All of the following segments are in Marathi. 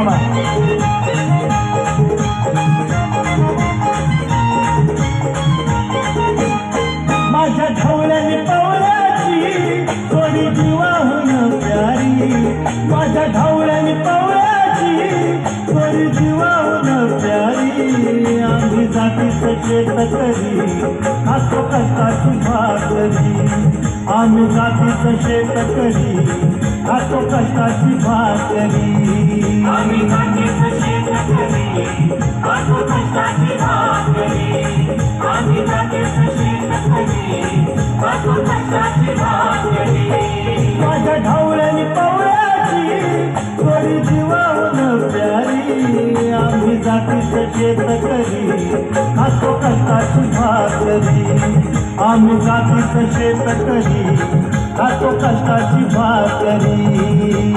मामा. माझ्या ठवल्याने पावल्याची थोडी जीवाहून प्यारी. माझ्या ढवल्याने पावल्याची थोडी जीवाहून प्यारी. आम्ही जाती शेत करी असो कष्टाची भाकरी आम्ही जाती शेत करी कष्टाची भाकरी. आम्ही जातीचं शेतकरी, खातो कष्टाची भाकरी. माझ्या ढवळ्याने पवळ्याची थोडी जीवाहून प्यारी आम्ही जातीचं शेतकरी खातो कष्टाची भाकरी आम्ही जातीचं शेतकरी खातो कष्टाची भाकरी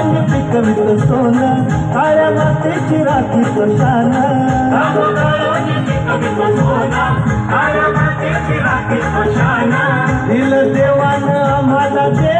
गाळून पिकवित सोनं काळ्या मातेची राखी शाना दिल देवानं आम्हाला देव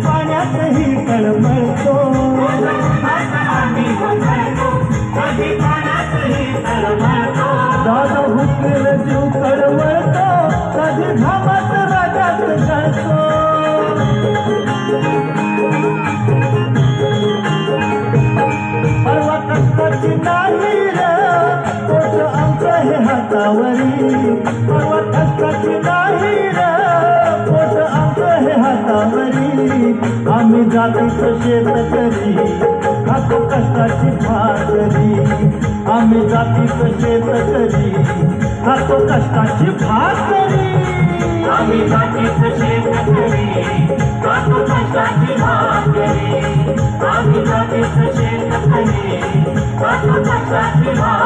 पाण्यातही तळमळतो. दादा हुकेल जीव तळमळतो. कधी घामात राजात जातो. परवा कष्टाची नाही पोट आमचं हे हातावरी. परवा कष्टाची नाही आम्ही आम्ही शेत शेतकरी खातो कष्टाची भाकरी आम्ही जाती शेत शेतकरी खातो कष्टाची भाकरी आम्ही जाती शेत शेतकरी, खातो कष्टाची भाकरी. आम्ही जाती शेत शेतकरी, खातो कष्टाची भाकरी.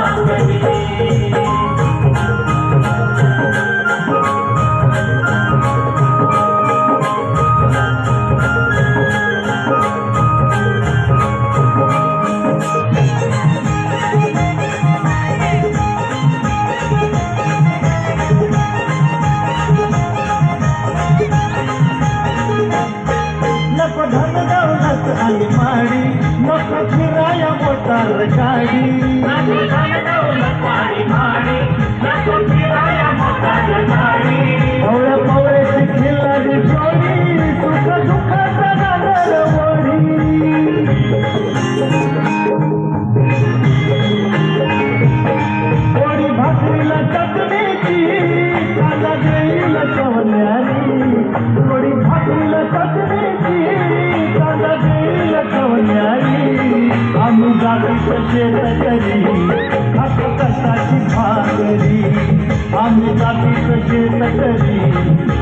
जातीचं शेतकरी कष्टाची भाकरी आम्ही जातीचं शेतकरी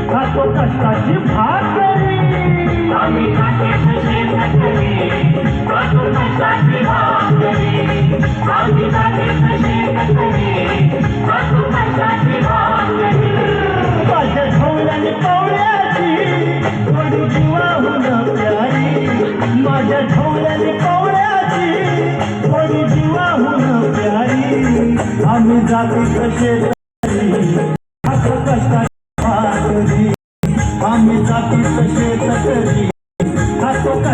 खातो कष्टाची भाकरी आम्ही जातीचं शेतकरी, खातो कष्टाची भाकरी. आम्ही आम्ही जाती तसे तरी